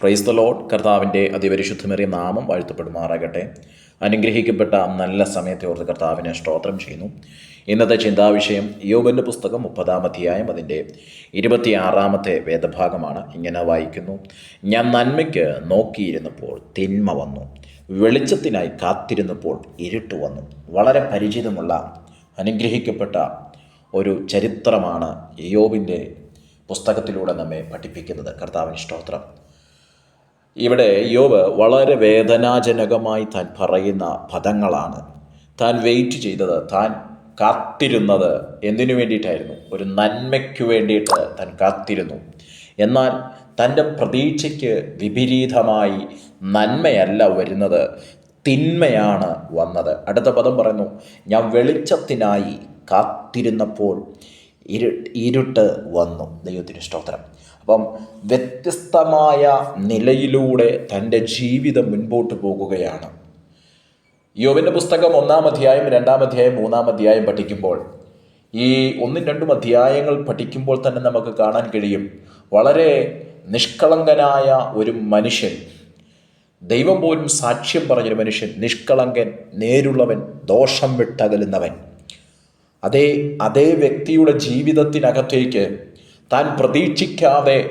Praise the load കർത്താവിന്റെ അതിപരിശുദ്ധമേറിയ നാമം വാഴ്ത്തപ്പെടുമാറാകട്ടെ. അനുഗ്രഹിക്കപ്പെട്ട നല്ല സമയത്തെ ഓർത്ത് കർത്താവിനെ സ്തോത്രം ചെയ്യുന്നു. ഇന്നത്തെ ചിന്താവിഷയം യോബന്റെ പുസ്തകം മുപ്പതാം അധ്യായം അതിന്റെ ഇരുപത്തിയാറാമത്തെ വേദഭാഗമാണ്. ഇങ്ങനെ വായിക്കുന്നു. ഞാൻ നന്മയ്ക്ക് നോക്കിയിരുന്നപ്പോൾ തിന്മ വന്നു. വെളിച്ചത്തിനായി കാത്തിരുന്നപ്പോൾ ഇരുട്ട് വന്നു. വളരെ പരിചിതമുള്ള അനുഗ്രഹിക്കപ്പെട്ട ഒരു ചരിത്രമാണ് യോബിന്റെ പുസ്തകത്തിലൂടെ നമ്മെ പഠിപ്പിക്കുന്നത്. കർത്താവിൻ സ്തോത്രം. ഇവിടെ യോബ് വളരെ വേദനാജനകമായി താൻ പറയുന്ന പദങ്ങളാണ്. താൻ വെയിറ്റ് ചെയ്തത് താൻ കാത്തിരുന്നത് എന്തിനു വേണ്ടിയിട്ടായിരുന്നു? ഒരു നന്മയ്ക്ക് വേണ്ടിയിട്ട് താൻ കാത്തിരുന്നു. എന്നാൽ തന്റെ പ്രതീക്ഷയ്ക്ക് വിപരീതമായി നന്മയല്ല വരുന്നത് തിന്മയാണ് വന്നത്. അടുത്ത പദം പറയുന്നു ഞാൻ വെളിച്ചത്തിനായി കാത്തിരുന്നപ്പോൾ ഇരു ഇരുട്ട് വന്നു. ദൈവത്തിന് സ്തോത്രം. അപ്പം വ്യത്യസ്തമായ നിലയിലൂടെ തന്റെ ജീവിതം മുൻപോട്ട് പോകുകയാണ്. യോവിന്റെ പുസ്തകം ഒന്നാം അധ്യായം രണ്ടാം അധ്യായം മൂന്നാം അധ്യായം പഠിക്കുമ്പോൾ ഈ ഒന്നും രണ്ടും അധ്യായങ്ങൾ പഠിക്കുമ്പോൾ തന്നെ നമുക്ക് കാണാൻ കഴിയും. വളരെ നിഷ്കളങ്കനായ ഒരു മനുഷ്യൻ ദൈവം പോലും സാക്ഷ്യം പറഞ്ഞൊരു മനുഷ്യൻ നിഷ്കളങ്കൻ നേരുള്ളവൻ ദോഷം വിട്ടകലുന്നവൻ. അതേ അതേ വ്യക്തിയുടെ ജീവിതത്തിനകത്തേക്ക് താൻ പ്രതീക്ഷിക്കാതെ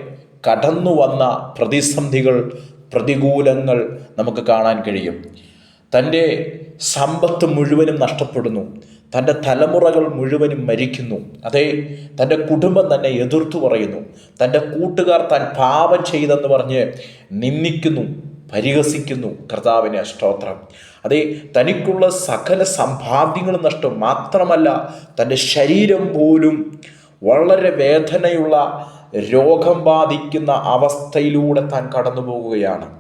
കടന്നു വന്ന പ്രതിസന്ധികൾ പ്രതികൂലങ്ങൾ നമുക്ക് കാണാൻ കഴിയും. തന്റെ സമ്പത്ത് മുഴുവനും നഷ്ടപ്പെടുന്നു. തന്റെ തലമുറകൾ മുഴുവനും മരിക്കുന്നു. അതേ തന്റെ കുടുംബം തന്നെ എതിർത്തു പറയുന്നു. തന്റെ കൂട്ടുകാർ താൻ പാപം ചെയ്തെന്ന് പറഞ്ഞ് നിന്ദിക്കുന്നു പരിഹസിക്കുന്നു. കർത്താവിനെ സ്തോത്രം. അതേ തനിക്കുള്ള സകല സമ്പാദ്യങ്ങളും നഷ്ടം മാത്രമല്ല തന്റെ ശരീരം പോലും വളരെ വേദനയുള്ള രോഗം ബാധിക്കുന്ന അവസ്ഥയിലൂടെ താൻ കടന്നു പോകുകയാണ്.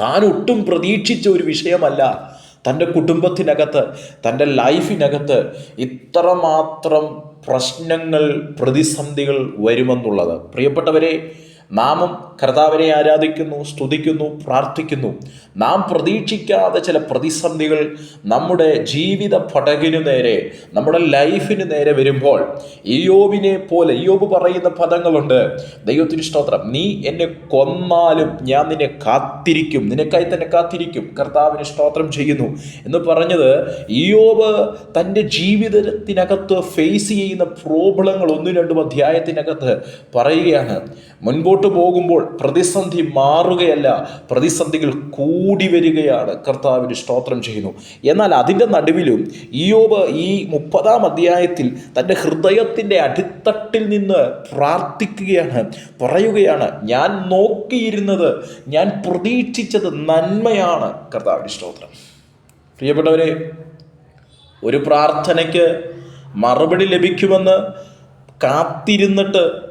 താൻ ഒട്ടും പ്രതീക്ഷിച്ച ഒരു വിഷയമല്ല തന്റെ കുടുംബത്തിനകത്ത് തന്റെ ലൈഫിനകത്ത് ഇത്രമാത്രം പ്രശ്നങ്ങൾ പ്രതിസന്ധികൾ വരുമെന്നുള്ളത്. പ്രിയപ്പെട്ടവരെ നാമും കർത്താവിനെ ആരാധിക്കുന്നു സ്തുതിക്കുന്നു പ്രാർത്ഥിക്കുന്നു. നാം പ്രതീക്ഷിക്കാതെ ചില പ്രതിസന്ധികൾ നമ്മുടെ ജീവിത പടകിനു നേരെ നമ്മുടെ ലൈഫിന് നേരെ വരുമ്പോൾ ഇയോബിനെ പോലെ ഇയോബ് പറയുന്ന പദങ്ങളുണ്ട്. ദൈവത്തിന് സ്തോത്രം. നീ എന്നെ കൊന്നാലും ഞാൻ നിന്നെ കാത്തിരിക്കും. നിനക്കായി തന്നെ കാത്തിരിക്കും. കർത്താവിന് സ്തോത്രം ചെയ്യുന്നു. എന്ന് പറഞ്ഞത് ഇയോബ് തന്റെ ജീവിതത്തിനകത്ത് ഫേസ് ചെയ്യുന്ന പ്രോബ്ലങ്ങൾ ഒന്നും രണ്ടും അധ്യായത്തിനകത്ത് പറയുകയാണ്. മുൻപോട്ട് പോകുമ്പോൾ പ്രതിസന്ധി മാറുകയല്ല പ്രതിസന്ധികൾ കൂടി വരികയാണ്. കർത്താവിന് സ്തോത്രം ചെയ്യുന്നു. എന്നാൽ അതിന്റെ നടുവിലും ഇയോബ് ഈ മുപ്പതാം അധ്യായത്തിൽ തന്റെ ഹൃദയത്തിന്റെ അടിത്തട്ടിൽ നിന്ന് പ്രാർത്ഥിക്കുകയാണ് പറയുകയാണ് ഞാൻ നോക്കിയിരുന്നത് ഞാൻ പ്രതീക്ഷിച്ചത് നന്മയാണ്. കർത്താവിന് സ്തോത്രം. പ്രിയപ്പെട്ടവരെ ഒരു പ്രാർത്ഥനയ്ക്ക് മറുപടി ലഭിക്കുമെന്ന് കാത്തിരുന്നിട്ട്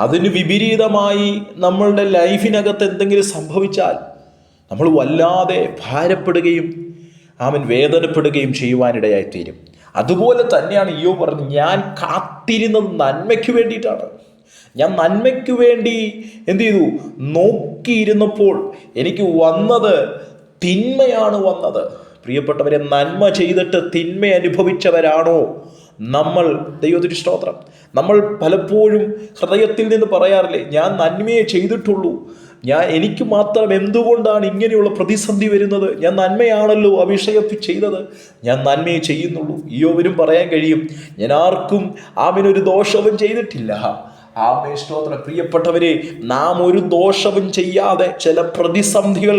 അതിന് വിപരീതമായി നമ്മളുടെ ലൈഫിനകത്ത് എന്തെങ്കിലും സംഭവിച്ചാൽ നമ്മൾ വല്ലാതെ ഭാരപ്പെടുകയും അവൻ വേദനപ്പെടുകയും ചെയ്യുവാനിടയായിത്തീരും. അതുപോലെ തന്നെയാണ് ഇയോ പറഞ്ഞു ഞാൻ കാത്തിരുന്നത് നന്മയ്ക്ക് വേണ്ടിയിട്ടാണ്. ഞാൻ നന്മയ്ക്ക് വേണ്ടി എന്തു ചെയ്തു? നോക്കിയിരുന്നപ്പോൾ എനിക്ക് വന്നത് തിന്മയാണ് വന്നത്. പ്രിയപ്പെട്ടവരെ നന്മ ചെയ്തിട്ട് തിന്മ അനുഭവിച്ചവരാണോ? നമ്മൾ ദൈവത്തിന്റെ സ്തോത്രം. നമ്മൾ പലപ്പോഴും ഹൃദയത്തിൽ നിന്ന് പറയാറില്ലേ ഞാൻ നന്മയെ ചെയ്തിട്ടുള്ളൂ. ഞാൻ എനിക്ക് മാത്രം എന്തുകൊണ്ടാണ് ഇങ്ങനെയുള്ള പ്രതിസന്ധി വരുന്നത്? ഞാൻ നന്മയാണല്ലോ അഭിഷേകത്തിൽ ചെയ്തത്. ഞാൻ നന്മയെ ചെയ്യുന്നുള്ളൂ. ഈയോവിനും പറയാൻ കഴിയും ഞാൻ ആർക്കും ആമിനൊരു ദോഷവും ചെയ്തിട്ടില്ല. ആമേ സ്തോത്രം. പ്രിയപ്പെട്ടവരെ നാം ഒരു ദോഷവും ചെയ്യാതെ ചില പ്രതിസന്ധികൾ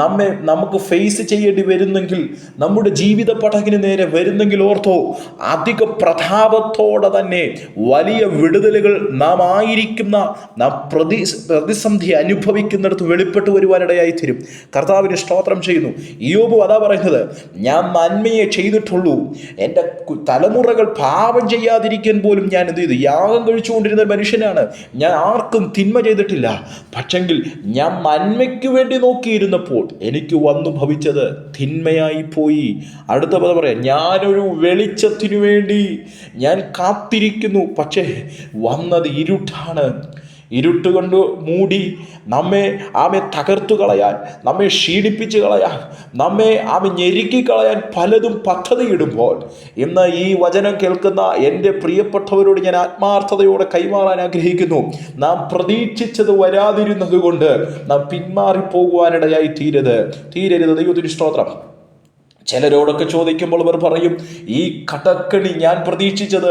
നമ്മെ നമുക്ക് ഫേസ് ചെയ്യേണ്ടി വരുന്നെങ്കിൽ നമ്മുടെ ജീവിത പടകിന് നേരെ വരുന്നെങ്കിൽ ഓർത്തോ അധിക പ്രതാപത്തോടെ തന്നെ വലിയ വിടുതലുകൾ നാം ആയിരിക്കുന്ന നാം പ്രതി പ്രതിസന്ധി അനുഭവിക്കുന്നിടത്ത് വെളിപ്പെട്ട് വരുവാനിടയായി തരും. കർത്താവിന് സ്തോത്രം ചെയ്യുന്നു. യോബു അതാ പറയുന്നത് ഞാൻ നന്മയെ ചെയ്തിട്ടുള്ളൂ. എന്റെ തലമുറകൾ പാപം ചെയ്യാതിരിക്കാൻ പോലും ഞാൻ എന്ത് ചെയ്തു? യാഗം കഴിച്ചുകൊണ്ടിരുന്ന ഒരു മനുഷ്യനാണ്. ഞാൻ ആർക്കും തിന്മ ചെയ്തിട്ടില്ല. പക്ഷെങ്കിൽ ഞാൻ നന്മയ്ക്ക് വേണ്ടി നോക്കിയിരുന്നപ്പോൾ എനിക്ക് വന്നു ഭവിച്ചത് തിന്മയായി പോയി. അടുത്ത പദം പറയാം ഞാനൊരു വെളിച്ചത്തിനു വേണ്ടി ഞാൻ കാത്തിരിക്കുന്നു. പക്ഷേ വന്നത് ഇരുട്ടാണ്. ഇരുട്ട് കൊണ്ട് മൂടി നമ്മെ ആമെ തകർത്തു കളയാൻ നമ്മെ ക്ഷീണിപ്പിച്ച് കളയാൻ നമ്മെ ആമെ ഞെരുക്കി കളയാൻ പലതും പദ്ധതിയിടുമ്പോൾ ഇന്ന് ഈ വചനം കേൾക്കുന്ന എന്റെ പ്രിയപ്പെട്ടവരോട് ഞാൻ ആത്മാർത്ഥതയോടെ കൈമാറാൻ ആഗ്രഹിക്കുന്നു. നാം പ്രതീക്ഷിച്ചത് വരാതിരുന്നത് കൊണ്ട് നാം പിന്മാറിപ്പോകുവാനിടയായി തീരരുത്. തീരരുത്. ദൈവത്തിന് സ്തോത്രം. ചിലരോടൊക്കെ ചോദിക്കുമ്പോൾ അവർ പറയും ഈ കടക്കണി ഞാൻ പ്രതീക്ഷിച്ചത്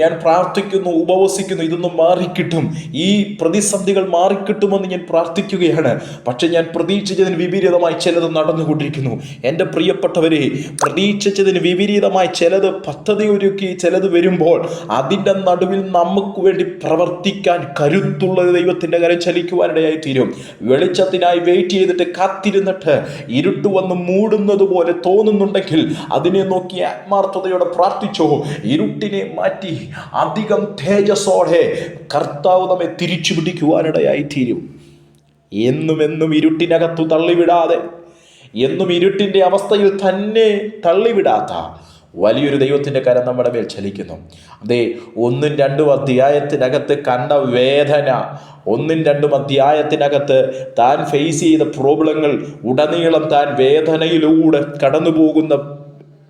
ഞാൻ പ്രാർത്ഥിക്കുന്നു ഉപവസിക്കുന്നു ഇതൊന്നും മാറിക്കിട്ടും. ഈ പ്രതിസന്ധികൾ മാറിക്കിട്ടുമെന്ന് ഞാൻ പ്രാർത്ഥിക്കുകയാണ്. പക്ഷെ ഞാൻ പ്രതീക്ഷിച്ചതിന് വിപരീതമായി ചിലത് നടന്നുകൊണ്ടിരിക്കുന്നു. എന്റെ പ്രിയപ്പെട്ടവരെ പ്രതീക്ഷിച്ചതിന് വിപരീതമായി ചിലത് പദ്ധതി ഒരുക്കി ചിലത് വരുമ്പോൾ അതിന്റെ നടുവിൽ നമുക്ക് വേണ്ടി പ്രവർത്തിക്കാൻ കരുത്തുള്ള ദൈവത്തിന്റെ കരം ചലിക്കുവാനിടയായി തീരും. വെളിച്ചത്തിനായി വെയിറ്റ് ചെയ്തിട്ട് കാത്തിരുന്നിട്ട് ഇരുട്ട് വന്ന് മൂടുന്നത് പോലെ തോന്നുന്നുണ്ടെങ്കിൽ അതിനെ നോക്കി ആത്മാർത്ഥതയോടെ പ്രാർത്ഥിച്ചോ. ഇരുട്ടിനെ മാറ്റി അധികം തേജസ്സോടെ കർത്താവ് നമ്മെ തിരിച്ചു പിടിക്കുവാനിടയായി തീരും. എന്നും എന്നും ഇരുട്ടിനകത്തു തള്ളിവിടാതെ എന്നും ഇരുട്ടിന്റെ അവസ്ഥയിൽ തന്നെ തള്ളിവിടാത്ത വലിയൊരു ദൈവത്തിന്റെ കരം നമ്മുടെ മേൽ ചലിക്കുന്നു. അതേ ഒന്നും രണ്ടും അധ്യായത്തിനകത്ത് കണ്ട വേദന. ഒന്നും രണ്ടും അധ്യായത്തിനകത്ത് താൻ ഫേസ് ചെയ്ത പ്രോബ്ലങ്ങൾ ഉടനീളം താൻ വേദനയിലൂടെ കടന്നു പോകുന്ന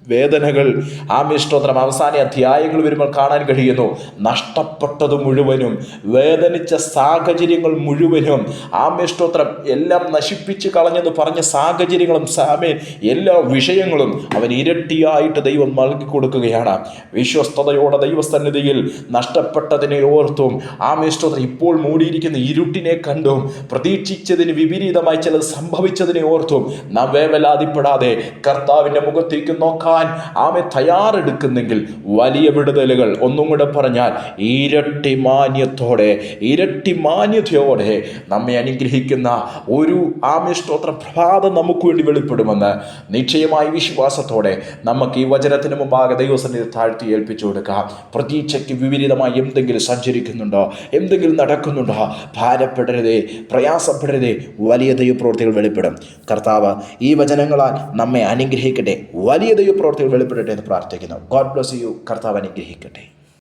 വേദനകൾ ആ മിഷ്ടോത്രം അവസാന അധ്യായങ്ങൾ വരുമ്പോൾ കാണാൻ കഴിയുന്നു. നഷ്ടപ്പെട്ടത് മുഴുവനും വേദനിച്ച സാഹചര്യങ്ങൾ മുഴുവനും ആ മിഷ്ടോത്രം എല്ലാം നശിപ്പിച്ച് കളഞ്ഞെന്ന് പറഞ്ഞ സാഹചര്യങ്ങളും സാമേ എല്ലാ വിഷയങ്ങളും അവൻ ഇരട്ടിയായിട്ട് ദൈവം നൽകി കൊടുക്കുകയാണ്. വിശ്വസ്തയോടെ ദൈവസന്നിധിയിൽ നഷ്ടപ്പെട്ടതിനെ ഓർത്തും ആ മിഷ്ടോത്രം ഇപ്പോൾ മൂടിയിരിക്കുന്ന ഇരുട്ടിനെ കണ്ടും പ്രതീക്ഷിച്ചതിന് വിപരീതമായി ചിലത് സംഭവിച്ചതിനെ ഓർത്തും നാം വേവലാതിപ്പെടാതെ കർത്താവിന്റെ മുഖത്തേക്ക് നോക്കാൻ ആമെ തയ്യാറെടുക്കുന്നെങ്കിൽ വലിയ വിടുതലുകൾ. ഒന്നും കൂടെ പറഞ്ഞാൽ ഇരട്ടി മാന്യത്തോടെ ഇരട്ടി മാന്യതയോടെ നമ്മെ അനുഗ്രഹിക്കുന്ന ഒരു ആമി സ്ത്രോത്ര പ്രഭാതം നമുക്ക് വേണ്ടി വെളിപ്പെടുമെന്ന് നിശ്ചയമായ വിശ്വാസത്തോടെ നമുക്ക് ഈ വചനത്തിന് മുമ്പാകെ ദൈവസന്നിധി താഴ്ത്തി ഏൽപ്പിച്ചു കൊടുക്കാം. പ്രതീക്ഷയ്ക്ക് വിപരീതമായി എന്തെങ്കിലും സഞ്ചരിക്കുന്നുണ്ടോ? എന്തെങ്കിലും നടക്കുന്നുണ്ടോ? ഭാരപ്പെടരുതേ പ്രയാസപ്പെടരുതേ വലിയ ദൈവപ്രവൃത്തികൾ വെളിപ്പെടും. കർത്താവ് ഈ വചനങ്ങളാൽ നമ്മെ അനുഗ്രഹിക്കട്ടെ. വലിയ ദൈവപ്രവൃത്തികൾ വെളിപ്പെടട്ടെ എന്ന് പ്രാർത്ഥിക്കുന്നു. ഗോഡ് ബ്ലസ് യു കർത്താവ് അനുഗ്രഹിക്കട്ടെ.